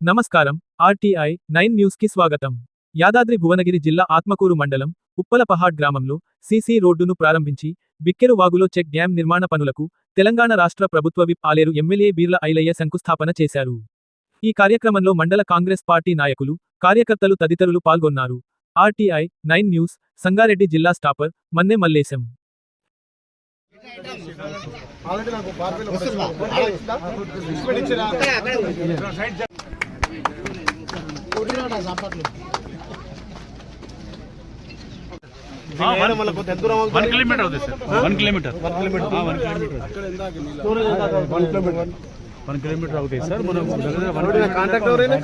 నమస్కారం. RTI nine న్యూస్కి స్వాగతం. యాదాద్రి భువనగిరి జిల్లా ఆత్మకూరు మండలం ఉప్పలపహాడ్ గ్రామంలో సీసీ రోడ్డును ప్రారంభించి బిక్కెరు వాగులో చెక్ డ్యాం నిర్మాణ పనులకు తెలంగాణ రాష్ట్ర ప్రభుత్వ విప్ ఆలేరు ఎమ్మెల్యే బీర్ల ఐలయ్య శంకుస్థాపన చేశారు. ఈ కార్యక్రమంలో మండల కాంగ్రెస్ పార్టీ నాయకులు కార్యకర్తలు తదితరులు పాల్గొన్నారు. ఆర్టీఐ నైన్ న్యూస్ సంగారెడ్డి జిల్లా స్టాపర్ మన్నె మల్లేశం. ఆల్రెడీ నాకు వన్ కిలోమీటర్ అవుతుంది sir. One kilometre. One kilometre. One kilometre one kilometre. అవుతాయి సార్. మనం కాంటాక్ట్ ఎవరైనా